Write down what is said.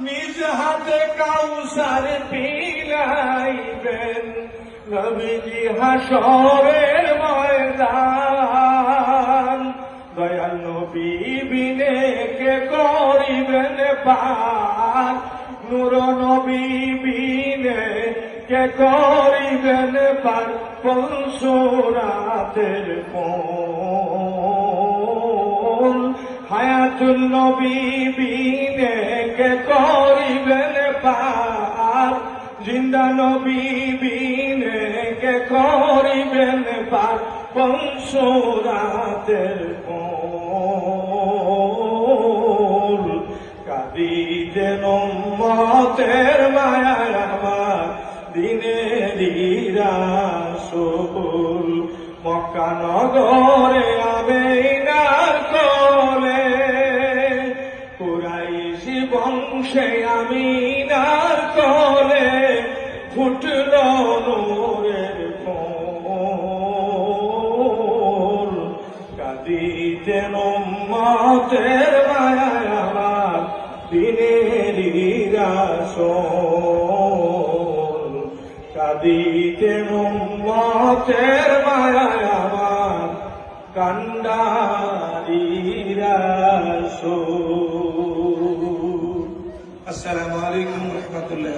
নিজ হাতে কাউসার পিলাইবেন নবীজি হাসরের ময়দান। দয়াল নবী বিনে কে করিবেন পার। নূর নবী বিনে কে করিবেন পার। পরশুরাতের কোন? হায়াতুল নবী বিনে জিন্দা নবী কে করিবেন পার পরশুরাতের কোন কাদিতে নম্মতের মায়ার আমার দিনে দিরাসুল মক্কা নগরে আবেনার কোলে। কুরাইশি বংশে আমিনার কোলে। ফুটল নূরের কোল কাদিতে নম্মতের মায়ায় আমার দিনের রাসোল কাদিতে নম্মতের মায়ায় আমার কান্ডারি রাসোল আসসালামু আলাইকুম রহমতুল্লাহ